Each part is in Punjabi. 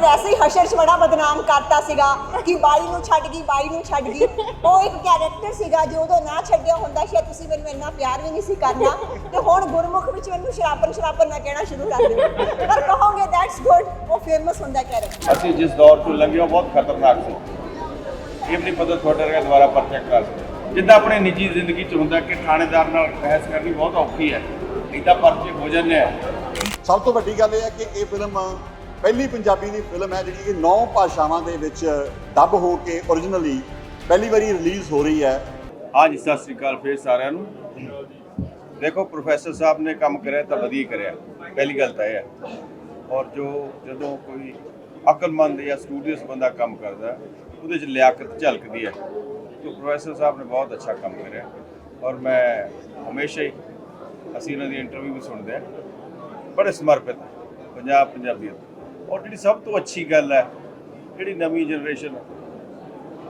ਵੈਸੇ ਹੀ ਹਸ਼ਰ ਚ ਬੜਾ ਬਦਨਾਮ ਕਰਤਾ ਸੀਗਾ ਕਿ ਬਾਈ ਨੂੰ ਛੱਡ ਗਈ ਬਾਈ ਨੂੰ ਛੱਡ ਗਈ। ਉਹ ਇੱਕ ਕੈਰੈਕਟਰ ਸੀਗਾ ਜੇ ਉਦੋਂ ਨਾ ਛੱਡਿਆ ਹੁੰਦਾ ਸ਼ਾਇਦ ਤੁਸੀਂ ਮੈਨੂੰ ਇੰਨਾ ਪਿਆਰ ਵੀ ਨਹੀਂ ਸੀ ਕਰਨਾ। ਤੇ ਹੁਣ ਗੁਰਮੁਖ ਵਿੱਚ ਮੈਨੂੰ ਸ਼ਰਾਪਨ ਸ਼ਰਾਪਨ ਮੈਂ ਕਹਿਣਾ ਸ਼ੁਰੂ ਕਰ ਦਿਓ। ਪਰ ਕਹੋਗੇ ਦੈਟਸ ਗੁੱਡ ਉਹ ਫੇਮਸ ਹੁੰਦਾ ਕੈਰੈਕਟਰ ਅਸੀਂ ਜਿਸ ਦੌਰ ਤੋਂ ਲੰਘੇ ਉਹ ਬਹੁਤ ਖਤਰਨਾਕ ਸੀ। ਇਹ ਵੀ ਨਹੀਂ ਪਤਾ ਤੁਹਾਡੇ ਵਰਗਾ ਦੁਬਾਰਾ ਪਰਚਾ ਕਰਾ ਜਿੱਦਾਂ ਆਪਣੇ ਨਿੱਜੀ ਜ਼ਿੰਦਗੀ 'ਚ ਹੁੰਦਾ ਕਿ ਥਾਣੇਦਾਰ ਨਾਲ ਬਹਿਸ ਕਰਨੀ ਬਹੁਤ ਔਖੀ ਹੈ। ਇਦਾਂ ਪਰਚੇ ਹੋ ਜਾਂਦੇ ਆ। ਸਭ ਤੋਂ ਵੱਡੀ ਗੱਲ ਇਹ ਹੈ ਕਿ ਇਹ ਫਿਲਮ ਪਹਿਲੀ ਪੰਜਾਬੀ ਦੀ ਫਿਲਮ ਹੈ ਜਿਹੜੀ ਕਿ ਨੌ ਭਾਸ਼ਾਵਾਂ ਦੇ ਵਿੱਚ ਡੱਬ ਹੋ ਕੇ originally ਪਹਿਲੀ ਵਾਰੀ ਰਿਲੀਜ਼ ਹੋ ਰਹੀ ਹੈ। ਹਾਂਜੀ, ਸਤਿ ਸ੍ਰੀ ਅਕਾਲ ਫੇਰ ਸਾਰਿਆਂ ਨੂੰ। ਦੇਖੋ ਪ੍ਰੋਫੈਸਰ ਸਾਹਿਬ ਨੇ ਕੰਮ ਕਰਿਆ ਤਾਂ ਵਧੀਆ ਕਰਿਆ। ਪਹਿਲੀ ਗੱਲ ਤਾਂ ਇਹ ਹੈ। ਔਰ ਜੋ ਜਦੋਂ ਕੋਈ ਅਕਲਮੰਦ ਜਾਂ ਸਟੂਡੀਅਸ ਬੰਦਾ ਕੰਮ ਕਰਦਾ ਉਹਦੇ 'ਚ ਲਿਆਕਤ ਝਲਕਦੀ ਹੈ। ਤੇ ਪ੍ਰੋਫੈਸਰ ਸਾਹਿਬ ਨੇ ਬਹੁਤ ਅੱਛਾ ਕੰਮ ਕਰਿਆ। ਔਰ ਮੈਂ ਹਮੇਸ਼ਾ ਹੀ ਅਸੀਂ ਇਹਨਾਂ ਦੀ ਇੰਟਰਵਿਊ ਵੀ ਸੁਣਦੇ ਆ ਬੜੇ ਸਮਰਪਿਤ, ਪੰਜਾਬ ਪੰਜਾਬੀਅਤ ਔਰ ਜਿਹੜੀ ਸਭ ਤੋਂ ਅੱਛੀ ਗੱਲ ਹੈ ਜਿਹੜੀ ਨਵੀਂ ਜਨਰੇਸ਼ਨ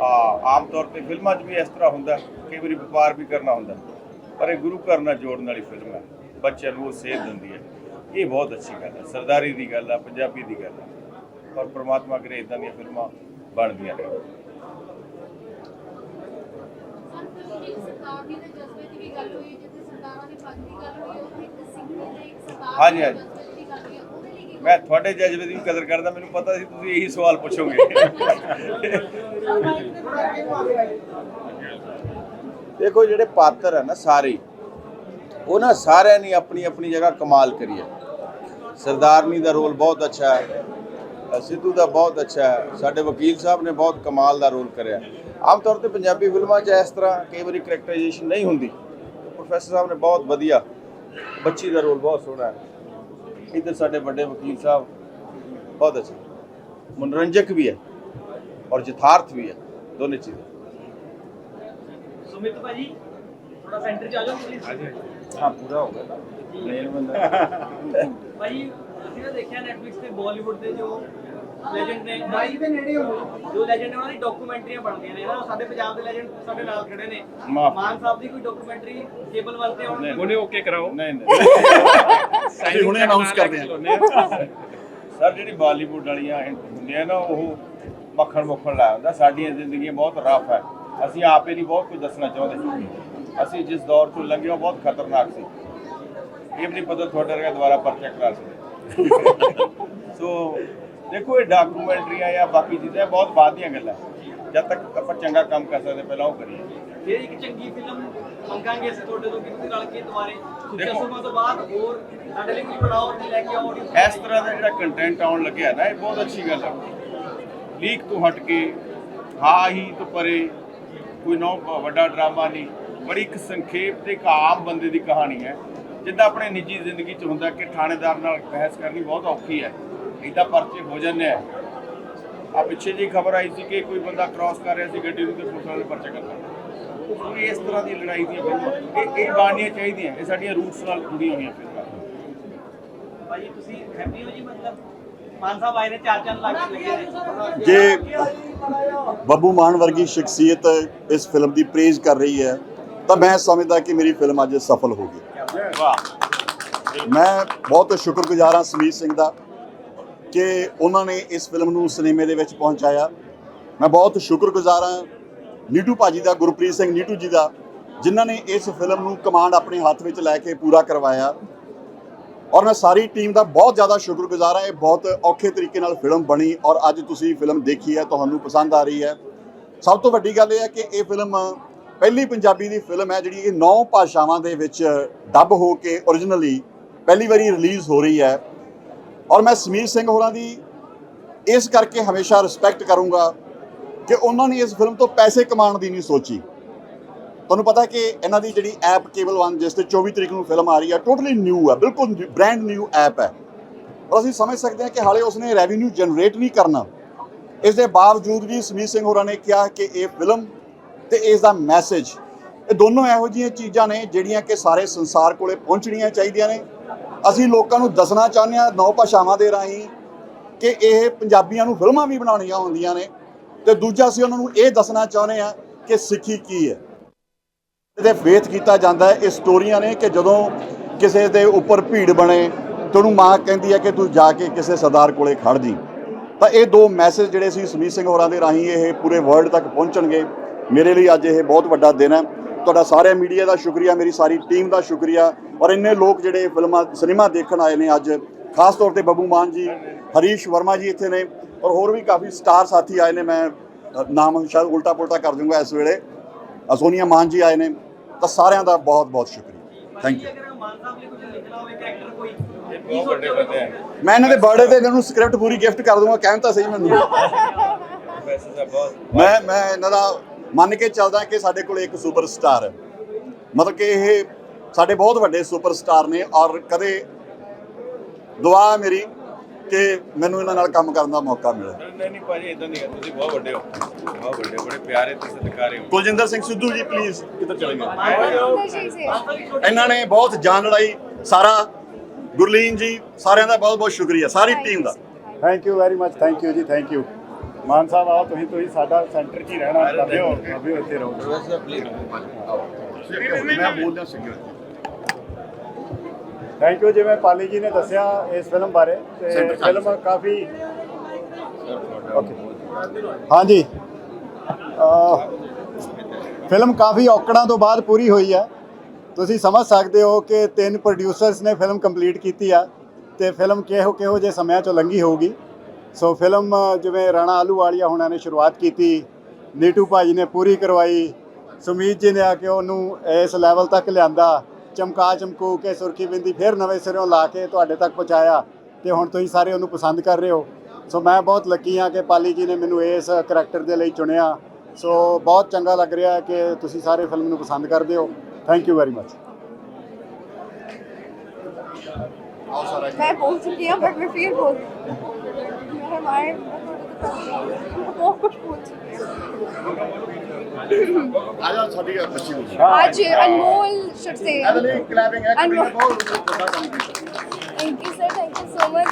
ਆ ਆਮ ਤੌਰ ਤੇ ਫਿਲਮਾਂ 'ਚ ਵੀ ਇਸ ਤਰ੍ਹਾਂ ਹੁੰਦਾ ਕਈ ਵਾਰੀ ਵਪਾਰ ਵੀ ਕਰਨਾ ਹੁੰਦਾ। ਪਰ ਇਹ ਗੁਰੂ ਘਰ ਨਾਲ ਜੋੜਨ ਵਾਲੀ ਫਿਲਮ ਹੈ ਬੱਚਿਆਂ ਨੂੰ ਉਹ ਸੇਧ ਦਿੰਦੀ ਹੈ। ਇਹ ਬਹੁਤ ਅੱਛੀ ਗੱਲ ਹੈ ਸਰਦਾਰੀ ਦੀ ਗੱਲ ਹੈ ਪੰਜਾਬੀ ਦੀ ਗੱਲ ਹੈ। ਔਰ ਪ੍ਰਮਾਤਮਾ ਕਰੇ ਇਦਾਂ ਦੀਆਂ ਫਿਲਮਾਂ ਬਣਦੀਆਂ ਸਰਦਾਰ ਹਾਂਜੀ, ਹਾਂਜੀ। ਜਜ਼ਬੇ ਦੀ ਗੱਲ ਹੋਈ ਉਹਦੇ ਲਈ ਕੀ ਮੈਂ ਤੁਹਾਡੇ ਜਜ਼ਬੇ ਦੀ ਕਦਰ ਕਰਦਾ ਮੈਨੂੰ ਪਤਾ ਸੀ ਤੁਸੀਂ ਇਹੀ ਸਵਾਲ ਪੁੱਛੋਗੇ। ਦੇਖੋ ਜਿਹੜੇ ਪਾਤਰ ਹੈ ਨਾ ਸਾਰੇ ਹੀ, ਉਹ ਨਾ ਸਾਰਿਆਂ ਨੇ ਆਪਣੀ ਆਪਣੀ ਜਗ੍ਹਾ ਕਮਾਲ ਕਰੀ ਹੈ ਸਰਦਾਰਨੀ ਦਾ ਰੋਲ ਬਹੁਤ ਅੱਛਾ ਹੈ ਸਿੱਧੂ ਦਾ ਬਹੁਤ ਅੱਛਾ ਹੈ ਸਾਡੇ ਵਕੀਲ ਸਾਹਿਬ ਨੇ ਬਹੁਤ ਕਮਾਲ ਦਾ ਰੋਲ ਕਰਿਆ। ਆਮ ਤੌਰ ਤੇ ਪੰਜਾਬੀ ਫਿਲਮਾਂ 'ਚ ਇਸ ਤਰ੍ਹਾਂ ਕਈ ਵਾਰੀ ਕਰੈਕਟਰਾਈਜੇਸ਼ਨ ਨਹੀਂ ਹੁੰਦੀ। ਪ੍ਰੋਫੈਸਰ ਸਾਹਿਬ ਨੇ ਬਹੁਤ ਵਧੀਆ ਬੱਚੀ ਦਾ ਰੋਲ ਬਹੁਤ ਸੋਹਣਾ ਹੈ। ਇੱਧਰ ਸਾਡੇ ਵੱਡੇ ਵਕੀਲ ਸਾਹਿਬ ਬਹੁਤ ਅੱਛੇ। ਮਨੋਰੰਜਕ ਵੀ ਹੈ ਔਰ ਯਥਾਰਥ ਵੀ ਹੈ ਦੋਨੇ ਚੀਜ਼ਾਂ। ਸੁਮਿਤ ਭਾਜੀ ਥੋੜਾ ਸੈਂਟਰ ਚ ਆ ਜਾਓ ਪਲੀਜ਼ ਹਾਂ ਪੂਰਾ ਹੋ ਗਿਆ ਮੇਨ ਬੰਦਾ। ਭਾਈ ਅਸੀਂ ਨਾ ਦੇਖਿਆ ਨੈਟਫਲਿਕਸ ਤੇ ਬਾਲੀਵੁੱਡ ਦੇ ਜੋ ਲੈਜੈਂਡ ਨੇ ਬਾਈ ਦੇ ਨੇੜੇ ਹੋ ਜੋ ਲੈਜੈਂਡ ਉਹਨਾਂ ਦੀ ਡਾਕੂਮੈਂਟਰੀਆਂ ਬਣਦੀਆਂ ਨੇ। ਨਾ ਸਾਡੇ ਪੰਜਾਬ ਦੇ ਲੈਜੈਂਡ ਸਾਡੇ ਨਾਲ ਖੜੇ ਨੇ। ਮਾਨ ਸਾਹਿਬ ਦੀ ਕੋਈ ਡਾਕੂਮੈਂਟਰੀ ਕੇਬਲ ਵਾਸਤੇ ਨਹੀਂ। ਉਹਨੇ ਓਕੇ ਕਰਾਓ। ਨਹੀਂ ਨਹੀਂ। ਅਸੀਂ ਹੁਣੇ ਅਨਾਉਂਸ ਕਰਦੇ ਹਾਂ। ਸਰ ਜਿਹੜੀ ਬਾਲੀਵੁੱਡ ਵਾਲੀਆਂ ਹੁੰਦੀਆਂ ਨਾ ਉਹ ਮੱਖਣ ਮੁੱਖਣ ਲਾਇਆ ਹੁੰਦਾ ਸਾਡੀਆਂ ਜ਼ਿੰਦਗੀਆਂ ਬਹੁਤ ਰਫ ਹੈ। ਅਸੀਂ ਆਪੇ ਨਹੀਂ ਬਹੁਤ ਕੁਝ ਦੱਸਣਾ ਚਾਹੁੰਦੇ। ਅਸੀਂ ਜਿਸ ਦੌਰ ਤੋਂ ਲੰਘੇ ਉਹ ਬਹੁਤ ਖਤਰਨਾਕ ਸੀ। ਇਹ ਵੀ ਨਹੀਂ ਪਤਾ ਤੁਹਾਡੇ ਵਰਗਾ ਦੁਬਾਰਾ ਪਰਚਾ ਕਰਾ ਸਕਦੇ। ਸੋ ਦੇਖੋ ਇਹ ਡਾਕੂਮੈਂਟਰੀਆਂ ਜਾਂ ਬਾਕੀ ਚੀਜ਼ਾਂ ਬਹੁਤ ਬਾਅਦ ਦੀਆਂ ਗੱਲਾਂ। ਜਦ ਤੱਕ ਆਪਾਂ ਚੰਗਾ ਕੰਮ ਕਰ ਸਕਦੇ ਪਹਿਲਾਂ ਉਹ ਕਰੀਏ। ਫਿਰ ਇੱਕ ਚੰਗੀ ਫਿਲਮ ਮੰਗਾਂਗੇ ਅਸੀਂ ਤੁਹਾਡੇ ਤੋਂ ਕਿ ਤੁਸੀਂ ਰਲ ਕੇ ਦੁਬਾਰੇ? ਸੁੱਚਾ ਦੇਖੋ। ਸੁਰਮਾ ਤੋਂ ਬਾਅਦ ਹੋਰ ਸਾਡੇ ਲਈ ਕੁਝ ਬਣਾਓ ਤੇ ਲੈ ਕੇ ਆਓ audience ਇਸ ਤਰ੍ਹਾਂ ਦਾ ਜਿਹੜਾ ਕੰਟੈਂਟ ਆਉਣ ਲੱਗਿਆ ਨਾ ਇਹ ਬਹੁਤ ਅੱਛੀ ਗੱਲ ਹੈ ਲੀਕ ਤੋਂ ਹਟ ਕੇ ਹਾਂ ਹੀ ਤੋਂ ਪਰੇ ਕੋਈ ਨੋ ਵੱਡਾ ਡਰਾਮਾ ਨਹੀਂ। ਬੜੀ ਇੱਕ ਸੰਖੇਪ ਤੇ ਇੱਕ ਆਮ ਬੰਦੇ ਦੀ ਕਹਾਣੀ ਹੈ। ਜਿੱਦਾਂ ਆਪਣੇ ਨਿੱਜੀ ਜ਼ਿੰਦਗੀ 'ਚ ਹੁੰਦਾ ਕਿ ਥਾਣੇਦਾਰ ਨਾਲ ਬਹਿਸ ਕਰਨੀ ਬਹੁਤ ਔਖੀ ਹੈ। ਇਦਾਂ ਪਰਚੇ ਹੋ ਜਾਂਦੇ ਆ। ਆ ਪਿੱਛੇ ਜੀ ਖਬਰ ਆਈ ਸੀ ਕਿ ਕੋਈ ਬੰਦਾ ਕ੍ਰਾਸ ਕਰ ਰਿਹਾ ਸੀ ਗੱਡੀ ਨੂੰ ਤੇ ਪੁਲਿਸ ਵਾਲੇ ਪਰਚਾ ਕਰਤਾ। ਇਹ ਇਸ ਤਰ੍ਹਾਂ ਦੀ ਲੜਾਈ ਦੀਆਂ ਫਿਲਮਾਂ ਇਹ ਇਹ ਬਣਨੀਆਂ ਚਾਹੀਦੀਆਂ ਇਹ ਸਾਡੀਆਂ ਰੂਟਸ ਨਾਲ ਜੁੜੀਆਂ ਹੋਈਆਂ ਫਿਲਮਾਂ। ਭਾਈ ਤੁਸੀਂ ਹੈਪੀ ਹੋ ਜੀ ਮਤਲਬ? ਮਾਨ ਸਾਹਿਬ ਆਏ ਨੇ ਚਾਰ ਚੰਨ ਲੱਗ ਲੱਗੇ ਨੇ ਜੇ ਬੱਬੂ ਮਾਨ ਵਰਗੀ ਸ਼ਖਸੀਅਤ ਇਸ ਫਿਲਮ ਦੀ ਪ੍ਰੇਜ਼ ਕਰ ਰਹੀ ਹੈ ਤਾਂ ਮੈਂ ਸਮਝਦਾ ਕਿ ਮੇਰੀ ਫਿਲਮ ਅੱਜ ਸਫਲ ਹੋ ਗਈ। ਵਾਹ ਮੈਂ ਬਹੁਤ ਸ਼ੁਕਰਗੁਜ਼ਾਰ ਹਾਂ ਸਮੀਰ ਸਿੰਘ ਦਾ ਕਿ ਉਹਨਾਂ ਨੇ ਇਸ ਫਿਲਮ ਨੂੰ ਸਿਨੇਮੇ ਦੇ ਵਿੱਚ ਪਹੁੰਚਾਇਆ। ਮੈਂ ਬਹੁਤ ਸ਼ੁਕਰਗੁਜ਼ਾਰ ਹਾਂ ਨੀਟੂ ਭਾਜੀ ਦਾ, ਗੁਰਪ੍ਰੀਤ ਸਿੰਘ ਨੀਟੂ ਜੀ ਦਾ, ਜਿਨ੍ਹਾਂ ਨੇ ਇਸ ਫਿਲਮ ਨੂੰ ਕਮਾਂਡ ਆਪਣੇ ਹੱਥ ਵਿੱਚ ਲੈ ਕੇ ਪੂਰਾ ਕਰਵਾਇਆ। ਔਰ ਮੈਂ ਸਾਰੀ ਟੀਮ ਦਾ ਬਹੁਤ ਜ਼ਿਆਦਾ ਸ਼ੁਕਰਗੁਜ਼ਾਰ ਹਾਂ, ਇਹ ਬਹੁਤ ਔਖੇ ਤਰੀਕੇ ਨਾਲ ਫਿਲਮ ਬਣੀ ਔਰ ਅੱਜ ਤੁਸੀਂ ਫਿਲਮ ਦੇਖੀ ਹੈ, ਤੁਹਾਨੂੰ ਪਸੰਦ ਆ ਰਹੀ ਹੈ। ਸਭ ਤੋਂ ਵੱਡੀ ਗੱਲ ਇਹ ਹੈ ਕਿ ਇਹ ਫਿਲਮ ਪਹਿਲੀ ਪੰਜਾਬੀ ਦੀ ਫਿਲਮ ਹੈ, ਜਿਹੜੀ ਇਹ ਨੌ ਭਾਸ਼ਾਵਾਂ ਦੇ ਵਿੱਚ ਡੱਬ ਹੋ ਕੇ originally ਪਹਿਲੀ ਵਾਰੀ ਰਿਲੀਜ਼ ਹੋ ਰਹੀ ਹੈ। ਔਰ ਮੈਂ ਸਮੀਰ ਸਿੰਘ ਹੋਰਾਂ ਦੀ ਇਸ ਕਰਕੇ ਹਮੇਸ਼ਾ ਰਿਸਪੈਕਟ ਕਰੂੰਗਾ ਕਿ ਉਹਨਾਂ ਨੇ ਇਸ ਫਿਲਮ ਤੋਂ ਪੈਸੇ ਕਮਾਉਣ ਦੀ ਨਹੀਂ ਸੋਚੀ। ਤੁਹਾਨੂੰ ਪਤਾ ਕਿ ਇਹਨਾਂ ਦੀ ਜਿਹੜੀ ਐਪ ਕੇਬਲ 1 ਜਿਸ ਤੇ 24 ਤਰੀਕ ਨੂੰ ਫਿਲਮ ਆ ਰਹੀ ਹੈ ਟੋਟਲੀ ਨਿਊ ਹੈ ਬਿਲਕੁਲ ਬ੍ਰੈਂਡ ਨਿਊ ਐਪ ਹੈ। ਔਰ ਅਸੀਂ ਸਮਝ ਸਕਦੇ ਹਾਂ ਕਿ ਹਾਲੇ ਉਸਨੇ ਰੈਵਨਿਊ ਜਨਰੇਟ ਨਹੀਂ ਕਰਨਾ। ਇਸ ਦੇ ਬਾਵਜੂਦ ਵੀ ਸਮੀਤ ਸਿੰਘ ਹੋਰਾਂ ਨੇ ਕਿਹਾ ਕਿ ਇਹ ਫਿਲਮ ਤੇ ਇਸ ਦਾ ਮੈਸੇਜ ਇਹ ਦੋਨੋਂ ਇਹੋ ਜਿਹੀਆਂ ਚੀਜ਼ਾਂ ਨੇ ਜਿਹੜੀਆਂ ਕਿ ਸਾਰੇ ਸੰਸਾਰ ਕੋਲੇ ਪਹੁੰਚਣੀਆਂ ਚਾਹੀਦੀਆਂ ਨੇ। ਅਸੀਂ ਲੋਕਾਂ ਨੂੰ ਦੱਸਣਾ ਚਾਹੁੰਦੇ ਹਾਂ, ਨੌ ਭਾਸ਼ਾਵਾਂ ਦੇ ਰਾਹੀਂ, ਕਿ ਇਹ ਪੰਜਾਬੀਆਂ ਨੂੰ ਫਿਲਮਾਂ ਵੀ ਬਣਾਉਣੀਆਂ ਹੁੰਦੀਆਂ ਨੇ। ਤੇ ਦੂਜਾ ਅਸੀਂ ਉਹਨਾਂ ਨੂੰ ਇਹ ਦੱਸਣਾ ਚਾਹੁੰਦੇ ਹਾਂ ਕਿ ਸਿੱਖੀ ਕੀ ਹੈ। ਇਹਦੇ ਵੇਤ ਕੀਤਾ ਜਾਂਦਾ ਹੈ। ਇਹ ਸਟੋਰੀਆਂ ਨੇ ਕਿ ਜਦੋਂ ਕਿਸੇ ਦੇ ਉੱਪਰ ਭੀੜ ਬਣੇ, ਤੇ ਉਹਨੂੰ ਮਾਂ ਕਹਿੰਦੀ ਹੈ ਕਿ ਤੂੰ ਜਾ ਕੇ ਕਿਸੇ ਸਰਦਾਰ ਕੋਲੇ ਖੜ ਜੀ। ਤਾਂ ਇਹ ਦੋ ਮੈਸੇਜ ਜਿਹੜੇ ਸੀ ਸੁਮੀਤ ਸਿੰਘ ਹੋਰਾਂ ਦੇ ਰਾਹੀਂ ਇਹ ਪੂਰੇ ਵਰਲਡ ਤੱਕ ਪਹੁੰਚਣਗੇ। ਮੇਰੇ ਲਈ ਅੱਜ ਇਹ ਬਹੁਤ ਵੱਡਾ ਦਿਨ ਹੈ। ਤੁਹਾਡਾ ਸਾਰੇ ਮੀਡੀਆ ਦਾ ਸ਼ੁਕਰੀਆ, ਮੇਰੀ ਸਾਰੀ ਟੀਮ ਦਾ ਸ਼ੁਕਰੀਆ। ਔਰ ਇੰਨੇ ਲੋਕ ਜਿਹੜੇ ਫਿਲਮਾਂ ਸਿਨੇਮਾ ਦੇਖਣ ਆਏ ਨੇ ਅੱਜ, ਖਾਸ ਤੌਰ ਤੇ ਬੱਬੂ ਮਾਨ ਜੀ, ਹਰੀਸ਼ ਵਰਮਾ ਜੀ ਇੱਥੇ ਨੇ। ਔਰ ਹੋਰ ਵੀ ਕਾਫੀ ਸਟਾਰ ਸਾਥੀ ਆਏ ਨੇ, ਮੈਂ ਨਾਮ ਸ਼ਾਇਦ ਉਲਟਾ ਪੁਲਟਾ ਕਰ ਦੂੰਗਾ ਇਸ ਵੇਲੇ। ਅਸੋਨੀਆ ਸੋਨੀਆ ਮਾਨ ਜੀ ਆਏ ਨੇ, ਤਾਂ ਸਾਰਿਆਂ ਦਾ ਬਹੁਤ ਬਹੁਤ ਸ਼ੁਕਰੀਆ। ਥੈਂਕ ਯੂ ਮੈਂ ਇਹਨਾਂ ਦੇ ਬਰਥਡੇ ਤੇ ਇਹਨਾਂ ਨੂੰ ਸਕ੍ਰਿਪਟ ਪੂਰੀ ਗਿਫਟ ਕਰ ਦੂੰਗਾ, ਕਹਿਣ ਤਾਂ ਸਹੀ ਮੈਨੂੰ। ਮੈਂ ਮੈਂ ਇਹਨਾਂ ਦਾ ਮੰਨ ਕੇ ਚੱਲਦਾ ਕਿ ਸਾਡੇ ਕੋਲ ਇੱਕ ਸੁਪਰਸਟਾਰ ਹੈ। ਮਤਲਬ ਕਿ ਇਹ ਸਾਡੇ ਬਹੁਤ ਵੱਡੇ ਸੁਪਰਸਟਾਰ ਨੇ ਔਰ ਕਦੇ ਦੁਆ ਮੇਰੀ ਕਿ ਮੈਨੂੰ ਇਹਨਾਂ ਨਾਲ ਕੰਮ ਕਰਨ ਦਾ ਮੌਕਾ ਮਿਲੇ। ਨਹੀਂ ਨਹੀਂ ਭਾਜੀ ਇਦਾਂ ਨਹੀਂ ਹੈ। ਤੁਸੀਂ ਬਹੁਤ ਵੱਡੇ ਹੋ। ਬਹੁਤ ਵੱਡੇ ਹੋ, ਬੜੇ ਪਿਆਰੇ ਤੇ ਸਤਿਕਾਰੇ ਹੋ। ਕੁਲਜਿੰਦਰ ਸਿੰਘ ਸਿੱਧੂ ਜੀ ਪਲੀਜ਼ ਕਿੱਧਰ ਚਲੇ ਗਏ? ਇਹਨਾਂ ਨੇ ਬਹੁਤ ਜਾਨ ਲੜਾਈ ਸਾਰਾ ਗੁਰਲੀਨ ਜੀ ਸਾਰਿਆਂ ਦਾ ਬਹੁਤ ਬਹੁਤ ਸ਼ੁਕਰੀਆ ਸਾਰੀ team the. Thank you very much thank you ji thank you Mann Sahib ਆਓ ਤੁਸੀਂ ਤੁਸੀਂ ਸਾਡਾ ਸੈਂਟਰ 'ਚ ਹੀ ਰਹਿਣਾ ਕਰਿਓ ਕਰਿਓ ਇੱਥੇ ਰਹੋ। ਪ੍ਰੋਫੈਸਰ ਪਲੀਜ਼ ਮੈਂ ਬੋਲਦਾ ਸਿੰਘ ਥੈਂਕ ਯੂ ਜਿਵੇਂ ਪਾਲੀ ਜੀ ਨੇ ਦੱਸਿਆ ਇਸ ਫਿਲਮ ਬਾਰੇ ਤੇ. ਫਿਲਮ ਕਾਫੀ ਹਾਂਜੀ। ਫਿਲਮ ਕਾਫੀ ਔਕੜਾਂ ਤੋਂ ਬਾਅਦ ਪੂਰੀ ਹੋਈ ਹੈ। ਤੁਸੀਂ ਸਮਝ ਸਕਦੇ ਹੋ ਕਿ ਤਿੰਨ ਪ੍ਰੋਡਿਊਸਰਸ ਨੇ ਫਿਲਮ ਕੰਪਲੀਟ ਕੀਤੀ ਆ ਤੇ ਫਿਲਮ ਕਿਹੋ ਕਿਹੋ ਜਿਹੇ ਸਮਿਆਂ ਚੋਂ ਲੰਘੀ ਹੋਊਗੀ। ਸੋ ਫਿਲਮ ਜਿਵੇਂ ਰਾਣਾ ਆਲੂਵਾਲੀਆ ਹੁਣਾਂ ਨੇ ਸ਼ੁਰੂਆਤ ਕੀਤੀ ਨੀਟੂ ਭਾਜੀ ਨੇ ਪੂਰੀ ਕਰਵਾਈ ਸੁਮੀਤ ਜੀ ਨੇ ਆ ਕੇ ਉਹਨੂੰ ਇਸ ਲੈਵਲ ਤੱਕ ਲਿਆਂਦਾ ਚਮਕਾ ਚਮਕੂ ਕੇ ਸੁਰਖੀ ਬਿੰਦੀ ਫਿਰ ਨਵੇਂ ਸਿਰੋਂ ਲਾ ਕੇ ਤੁਹਾਡੇ ਤੱਕ ਪਹੁੰਚਾਇਆ ਤੇ ਹੁਣ ਤੁਸੀਂ ਸਾਰੇ ਉਹਨੂੰ ਪਸੰਦ ਕਰ ਰਹੇ ਹੋ। ਸੋ ਮੈਂ ਬਹੁਤ ਲੱਕੀ ਹਾਂ ਕਿ ਪਾਲੀ ਜੀ ਨੇ ਮੈਨੂੰ ਇਸ ਕਰੈਕਟਰ ਦੇ ਲਈ ਚੁਣਿਆ। ਸੋ ਬਹੁਤ ਚੰਗਾ ਲੱਗ ਰਿਹਾ ਕਿ ਤੁਸੀਂ ਸਾਰੇ ਫਿਲਮ ਨੂੰ ਪਸੰਦ ਕਰਦੇ ਹੋ। ਥੈਂਕ ਯੂ ਵੈਰੀ ਮਚ मैं बोल चुकी हूँ बट मैं फिर बोल हमारे बहुत कुछ बोल चुकी आज अनमोल शुड से Anmol thank you sir thank you so much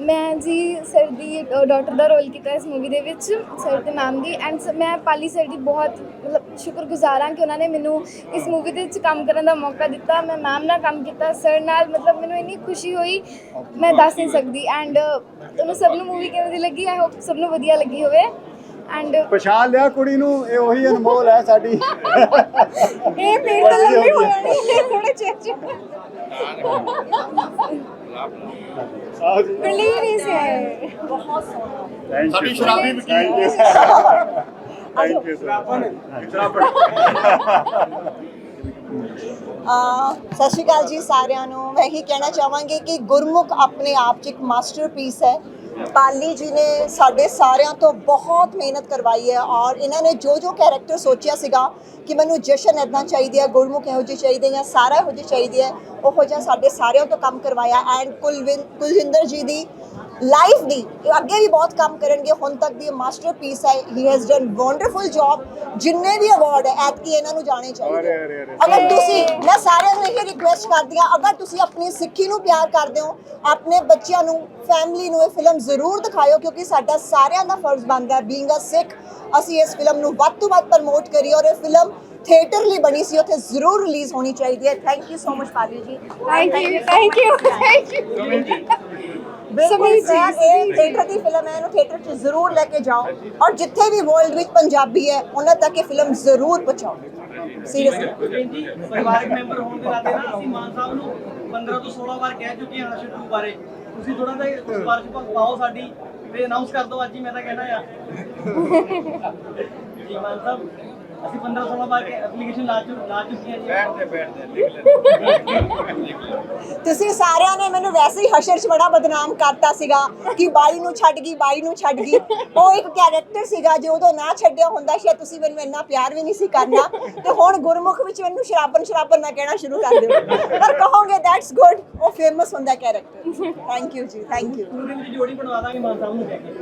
ਮੈਂ ਜੀ ਸਰ ਦੀ ਡਾਟਰ ਦਾ ਰੋਲ ਕੀਤਾ ਇਸ ਮੂਵੀ ਦੇ ਵਿੱਚ ਸਰ ਤੇ ਮੈਮ ਦੀ ਐਂਡ ਮੈਂ ਪਾਲੀ ਸਰ ਦੀ ਬਹੁਤ, ਮਤਲਬ ਸ਼ੁਕਰਗੁਜ਼ਾਰ ਹਾਂ ਕਿ ਉਹਨਾਂ ਨੇ ਮੈਨੂੰ ਇਸ ਮੂਵੀ ਦੇ ਵਿੱਚ ਕੰਮ ਕਰਨ ਦਾ ਮੌਕਾ ਦਿੱਤਾ, ਮੈਂ ਮੈਮ ਨਾਲ ਕੰਮ ਕੀਤਾ ਸਰ ਨਾਲ ਮਤਲਬ ਮੈਨੂੰ ਇੰਨੀ ਖੁਸ਼ੀ ਹੋਈ, ਮੈਂ ਦੱਸ ਨਹੀਂ ਸਕਦੀ ਐਂਡ ਤੁਹਾਨੂੰ ਸਭ ਨੂੰ ਮੂਵੀ ਕਿਵੇਂ ਦੀ ਲੱਗੀ? ਆਈ ਹੋਪ ਸਭ ਨੂੰ ਵਧੀਆ ਲੱਗੀ ਹੋਵੇ। ਐਂਡ ਪਛਾਣ ਲਿਆ ਕੁੜੀ ਨੂੰ ਇਹ ਉਹੀ ਅਨਮੋਲ ਹੈ ਸਾਡੀ। ਇਹ ਮੇਰੇ ਨਾਲ ਲੰਬੀ ਹੋ ਜਾਣੀ ਥੋੜੇ ਚਿਰ ਚ। ਬਿਲੀਵ ਇਸ ਹੈ ਬਹੁਤ ਸੋਹਣਾ ਥੈਂਕ ਸਾਡੀ ਸ਼ਰਾਬੀ ਵਕੀਲ। ਥੈਂਕ ਯੂ ਸ਼ਰਾਬਨ ਸ਼ਰਾਬਨ ਸਤਿ ਸ਼੍ਰੀ ਅਕਾਲ ਜੀ ਸਾਰਿਆਂ ਨੂੰ। ਮੈਂ ਇਹੀ ਕਹਿਣਾ ਚਾਹਾਂਗੀ ਕਿ ਗੁਰਮੁਖ ਆਪਣੇ ਆਪ 'ਚ ਇੱਕ ਮਾਸਟਰਪੀਸ ਹੈ। ਪਾਲੀ ਜੀ ਨੇ ਸਾਡੇ ਸਾਰਿਆਂ ਤੋਂ ਬਹੁਤ ਮਿਹਨਤ ਕਰਵਾਈ ਹੈ ਔਰ ਇਹਨਾਂ ਨੇ ਜੋ ਜੋ ਕੈਰੈਕਟਰ ਸੋਚਿਆ ਸੀਗਾ ਕਿ ਮੈਨੂੰ ਜਸ਼ਨ ਇਦਾਂ ਚਾਹੀਦੀ ਹੈ ਗੁਰਮੁਖ ਇਹੋ ਜਿਹੀ ਚਾਹੀਦੀ ਹੈ ਸਾਰਾ ਇਹੋ ਜਿਹੀ ਚਾਹੀਦੀ ਹੈ ਉਹੋ ਜਿਹਾ ਸਾਡੇ ਸਾਰਿਆਂ ਤੋਂ ਕੰਮ ਕਰਵਾਇਆ ਐਂਡ ਕੁਲਵਿੰਦ ਕੁਲਜਿੰਦਰ ਜੀ ਦੀ ਲਾਈਫ ਦੀ ਅੱਗੇ ਵੀ ਬਹੁਤ ਕੰਮ ਕਰਨਗੇ ਹੁਣ ਤੱਕ ਦੀ ਮਾਸਟਰਪੀਸ ਹੈ he has done wonderful job ਜਿੰਨੇ ਵੀ ਅਵਾਰਡ ਹੈ ਐਤਕੀ ਇਹਨਾਂ ਨੂੰ ਜਾਣੇ ਚਾਹੀਦੇ। ਅਗਰ ਤੁਸੀਂ ਮੈਂ ਇਹ ਰਿਕੁਐਸਟ ਕਰਦੀ ਹਾਂ ਅਗਰ ਤੁਸੀਂ ਆਪਣੀ ਸਿੱਖੀ ਨੂੰ ਪਿਆਰ ਕਰਦੇ ਹੋ ਆਪਣੇ ਬੱਚਿਆਂ ਨੂੰ ਫੈਮਿਲੀ ਨੂੰ ਇਹ ਫਿਲਮ ਜ਼ਰੂਰ ਦਿਖਾਇਓ ਕਿਉਂਕਿ ਸਾਡਾ ਸਾਰਿਆਂ ਦਾ ਫਰਜ਼ ਬਣਦਾ ਹੈ ਬੀਇੰਗ ਅ ਸਿੱਖ। ਅਸੀਂ ਇਸ ਫਿਲਮ ਨੂੰ ਵੱਧ ਤੋਂ ਵੱਧ ਪ੍ਰਮੋਟ ਕਰੀਏ ਔਰ ਇਹ ਫਿਲਮ ਥੀਏਟਰ ਲਈ ਬਣੀ ਸੀ ਉੱਥੇ ਜ਼ਰੂਰ ਰਿਲੀਜ਼ ਹੋਣੀ ਚਾਹੀਦੀ ਹੈ। Thank you so much Pali ji. Thank you thank you thank you ਬਿਲਕੁਲ ਸਰ ਇਹ ਥੀਏਟਰ ਦੀ ਫਿਲਮ ਹੈ ਇਹਨੂੰ ਥੀਏਟਰ 'ਚ ਜ਼ਰੂਰ ਲੈ ਕੇ ਜਾਓ। ਔਰ ਜਿੱਥੇ ਵੀ ਵਰਲਡ ਵਿੱਚ ਪੰਜਾਬੀ ਹੈ ਉਹਨਾਂ ਤੱਕ ਇਹ ਫਿਲਮ ਜ਼ਰੂਰ ਪਹੁੰਚਾਓ। ਸੀਰੀਅਸਲੀ ਜੀ ਪਰਿਵਾਰਕ ਮੈਂਬਰ ਹੋਣ ਦੇ ਨਾਤੇ ਨਾ ਅਸੀਂ ਮਾਨ ਸਾਹਿਬ ਨੂੰ 15 ਤੋਂ 16 ਵਾਰ ਕਹਿ ਚੁੱਕੇ ਹਾਂ ਹਰਸ਼ਦ 2 ਬਾਰੇ। ਤੁਸੀਂ ਥੋੜਾ ਜਿਹਾ ਸਿਫਾਰਿਸ਼ ਪਾਓ ਸਾਡੀ ਤੇ ਅਨਾਉਂਸ ਕਰ ਦਿਓ ਅੱਜ ਹੀ ਮੈਂ ਤਾਂ ਕਹਿਣਾ ਆ। ਜੀ ਮਾਨ ਸਾਹਿਬ ਅਸੀਂ 15 16 ਵਾਰ ਐਪਲੀਕੇਸ਼ਨ ਲਾ ਚੁੱਕ ਲਾ ਚੁੱਕੇ ਹਾਂ ਜੀ। ਬੈਠਦੇ ਬੈਠਦੇ ਲਿਖ ਲੈਂਦੇ ਤੁਸੀਂ ਸਾਰਿਆਂ ਨੇ ਮੈਨੂੰ ਵੈਸੇ ਹੀ ਹਸ਼ਰ 'ਚ ਬੜਾ ਬਦਨਾਮ ਕਰਤਾ ਸੀਗਾ ਕਿ ਬਾਈ ਨੂੰ ਛੱਡ ਗਈ ਬਾਈ ਨੂੰ ਛੱਡ ਗਈ। ਉਹ ਇੱਕ ਕੈਰੈਕਟਰ ਸੀਗਾ ਜੇ ਉਦੋਂ ਨਾ ਛੱਡਿਆ ਹੁੰਦਾ ਸ਼ਾਇਦ ਤੁਸੀਂ ਮੈਨੂੰ ਇੰਨਾ ਪਿਆਰ ਵੀ ਨਹੀਂ ਸੀ ਕਰਨਾ। ਤੇ ਹੁਣ ਗੁਰਮੁਖ ਵਿੱਚ ਮੈਨੂੰ ਸ਼ਰਾਬਨ ਸ਼ਰਾਬਨ ਨਾ ਕਹਿਣਾ ਸ਼ੁਰੂ ਕਰ ਦਿਓ। ਪਰ ਕਹੋਗੇ ਦੈਟਸ ਗੁੱਡ ਉਹ ਫੇਮਸ ਹੁੰਦਾ character thank you ji thank you ਪੂਰੇ ਵਿੱਚ ਜੋੜੀ ਬਣਵਾ ਦਾਂਗੇ ਮਾਨ ਸਾਹਿਬ ਨੂੰ ਕਹਿ ਕੇ।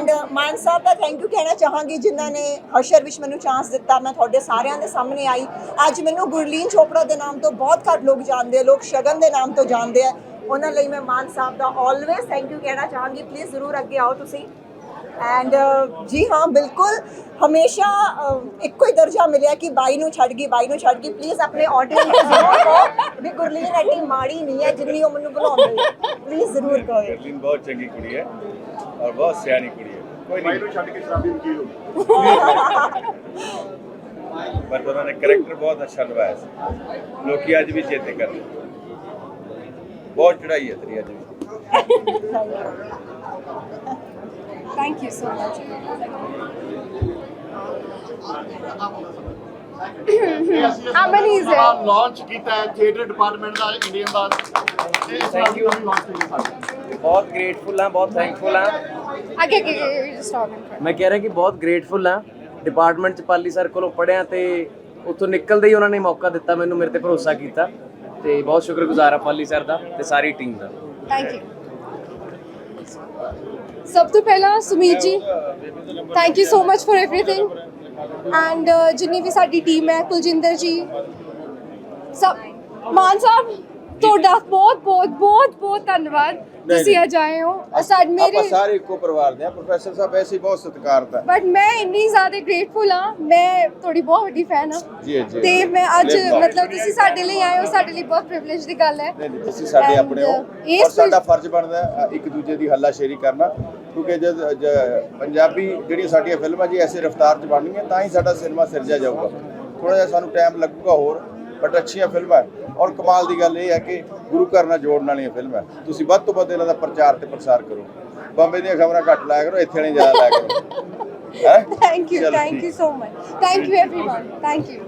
ਐਂਡ ਮਾਨ ਸਾਹਿਬ ਦਾ ਥੈਂਕ ਯੂ ਕਹਿਣਾ ਚਾਹਾਂਗੀ, ਜਿਨ੍ਹਾਂ ਨੇ ਹਸ਼ਰ ਵਿੱਚ ਮੈਨੂੰ ਚਾਂਸ ਦਿੱਤਾ। ਮੈਂ ਤੁਹਾਡੇ ਸਾਰਿਆਂ ਦੇ ਸਾਹਮਣੇ ਆਈ। ਅੱਜ ਮੈਨੂੰ ਗੁਰਲੀਨ ਚੋਪੜਾ ਦੇ ਨਾਮ ਤੋਂ ਬਹੁਤ ਘੱਟ ਲੋਕ ਜਾਣਦੇ ਆ, ਲੋਕ ਸ਼ਗਨ ਦੇ ਨਾਮ ਤੋਂ ਜਾਣਦੇ ਆ। ਉਹਨਾਂ ਲਈ ਮੈਂ ਮਾਨ ਸਾਹਿਬ ਦਾ ਆਲਵੇਸ ਥੈਂਕ ਯੂ ਕਹਿਣਾ ਚਾਹਾਂਗੀ। ਪਲੀਜ਼ ਜ਼ਰੂਰ ਅੱਗੇ ਆਓ ਤੁਸੀਂ। ਐਂਡ uh, ਜੀ ਹਾਂ, ਬਿਲਕੁਲ। ਹਮੇਸ਼ਾ ਇੱਕੋ ਹੀ ਦਰਜਾ ਮਿਲਿਆ ਕਿ ਬਾਈ ਨੂੰ ਛੱਡ ਗਈ, ਬਾਈ ਨੂੰ ਛੱਡ ਗਈ। ਪਲੀਜ਼ ਆਪਣੇ ਆਡੀਅנס ਨੂੰ ਜ਼ਰੂਰ ਕਹੋ ਵੀ ਗੁਰਲੀਨ ਐਡੀ ਮਾੜੀ ਨਹੀਂ ਹੈ ਜਿੰਨੀ ਉਹ ਮੈਨੂੰ ਬੁਲਾਉਂਦੀ ਹੈ। ਪਲੀਜ਼ ਜ਼ਰੂਰ ਕਹੋ। ਗਰਲੀਨ ਬਹੁਤ ਚੰਗੀ ਕੁੜੀ ਹੈ। ਔਰ ਬਹੁਤ ਸਿਆਣੀ ਕੁੜੀ ਹੈ। ਕੋਈ ਨਹੀਂ। ਨੂੰ ਛੱਡ ਕੇ ਸ਼ਰਾਬੀ ਵਕੀਲ ਹੋ ਪਰ ਉਹਨਾਂ ਨੇ ਕਰੈਕਟਰ ਬਹੁਤ ਅੱਛਾ ਨਿਭਾਇਆ ਸੀ। ਲੋਕੀ ਅੱਜ ਵੀ ਚੇਤੇ ਕਰਦੇ ਬਹੁਤ ਚੜਾਈ ਹੈ ਤੇਰੀ ਅੱਜ ਵੀ। Thank you so much Aman is launch ਕੀਤਾ ਹੈ ਥੀਏਟਰ ਡਿਪਾਰਟਮੈਂਟ ਦਾ ਇੰਡੀਅਨ ਦਾ। ਥੈਂਕ ਯੂ ਲਾਂਚ ਕੀਤਾ ਬਹੁਤ ਗ੍ਰੇਟਫੁਲ ਹਾਂ ਬਹੁਤ ਥੈਂਕਫੁਲ ਹਾਂ। ਅੱਗੇ ਅੱਗੇ ਸਟਾਪ ਮੈਂ ਕਹਿ ਰਿਹਾ ਕਿ ਬਹੁਤ ਗ੍ਰੇਟਫੁਲ ਹਾਂ। ਡਿਪਾਰਟਮੈਂਟ ਚ ਪਾਲੀ ਸਰ ਕੋਲੋਂ ਪੜਿਆ ਤੇ ਉੱਥੋਂ ਨਿਕਲਦੇ ਹੀ ਉਹਨਾਂ ਨੇ ਮੌਕਾ ਦਿੱਤਾ ਮੈਨੂੰ ਮੇਰੇ ਤੇ ਭਰੋਸਾ ਕੀਤਾ। ਤੇ ਬਹੁਤ ਸ਼ੁਕਰਗੁਜ਼ਾਰ ਹਾਂ ਪਾਲੀ ਸਰ ਦਾ ਤੇ ਸਾਰੀ ਟੀਮ ਦਾ। ਥੈਂਕ ਯੂ ਸਭ ਤੋਂ ਪਹਿਲਾਂ Sumit ji thank you so much for everything and ਜਿੰਨੀ ਵੀ ਸਾਡੀ ਟੀਮ ਹੈ ਕੁਲਜਿੰਦਰ ਜੀ ਸਭ ਮਾਨ ਸਾਹਿਬ ਤੁਹਾਡਾ ਬਹੁਤ ਬਹੁਤ ਬਹੁਤ ਬਹੁਤ ਧੰਨਵਾਦ। ਤੁਸੀਂ ਅੱਜ ਆਏ ਹੋ। ਸਾਡੇ ਮੇਰੇ ਆਪਾਂ ਸਾਰੇ ਇੱਕੋ ਪਰਿਵਾਰ ਦੇ ਆ ਪ੍ਰੋਫੈਸਰ ਸਾਹਿਬ ਐਸੀ ਬਹੁਤ ਸਤਿਕਾਰਤ ਬਟ ਮੈਂ ਇੰਨੀ ਜ਼ਿਆਦਾ ਗ੍ਰੇਟਫੁਲ ਹਾਂ। ਮੈਂ ਤੁਹਾਡੀ ਬਹੁਤ ਵੱਡੀ ਫੈਨ ਹਾਂ। ਜੀ ਜੀ। ਤੇ ਮੈਂ ਅੱਜ. ਮਤਲਬ ਤੁਸੀਂ ਸਾਡੇ ਲਈ ਆਏ ਹੋ। ਸਾਡੇ ਲਈ ਬਹੁਤ ਪ੍ਰਿਵਿਲੇਜ ਦੀ ਗੱਲ ਹੈ। ਨਹੀਂ ਨਹੀਂ ਤੁਸੀਂ ਸਾਡੇ ਆਪਣੇ ਹੋ। ਇਸ ਔਰ ਸਾਡਾ ਫਰਜ਼ ਬਣਦਾ ਇੱਕ ਦੂਜੇ ਦੀ ਹੱਲਾਸ਼ੇਰੀ ਕਰਨਾ। ਕਿਉਂਕਿ ਜਦ ਪੰਜਾਬੀ ਜਿਹੜੀਆਂ ਸਾਡੀਆਂ ਫਿਲਮਾਂ ਜੀ ਐਸੇ ਰਫ਼ਤਾਰ 'ਚ ਬਣਨੀਆਂ ਤਾਂ ਹੀ ਸਾਡਾ ਸਿਨੇਮਾ ਸਿਰਜਿਆ ਜਾਊਗਾ। ਥੋੜਾ ਜਿਹਾ ਸਾਨੂੰ ਟਾਈਮ ਲੱਗੂਗਾ ਹੋਰ। ਬਟ ਅੱਛੀਆਂ ਫਿਲਮਾਂ ਹੈ। ਔਰ ਕਮਾਲ ਦੀ ਗੱਲ ਇਹ ਹੈ ਕਿ ਗੁਰੂ ਘਰ ਨਾਲ ਜੋੜਨ ਵਾਲੀਆਂ ਫਿਲਮਾਂ ਹੈ। ਤੁਸੀਂ ਵੱਧ ਤੋਂ ਵੱਧ ਇਹਨਾਂ ਦਾ ਪ੍ਰਚਾਰ ਤੇ ਪ੍ਰਸਾਰ ਕਰੋ ਬੰਬੇ ਦੀਆਂ ਖਬਰਾਂ ਘੱਟ ਲਾਇਆ ਕਰੋ ਇੱਥੇ ਨਹੀਂ ਜ਼ਿਆਦਾ ਲਾਇਆ ਕਰੋ ਹੈ ਥੈਂਕ ਯੂ ਚਲੋ ਥੈਂਕ ਠੀਕ। You so much thank you everyone thank you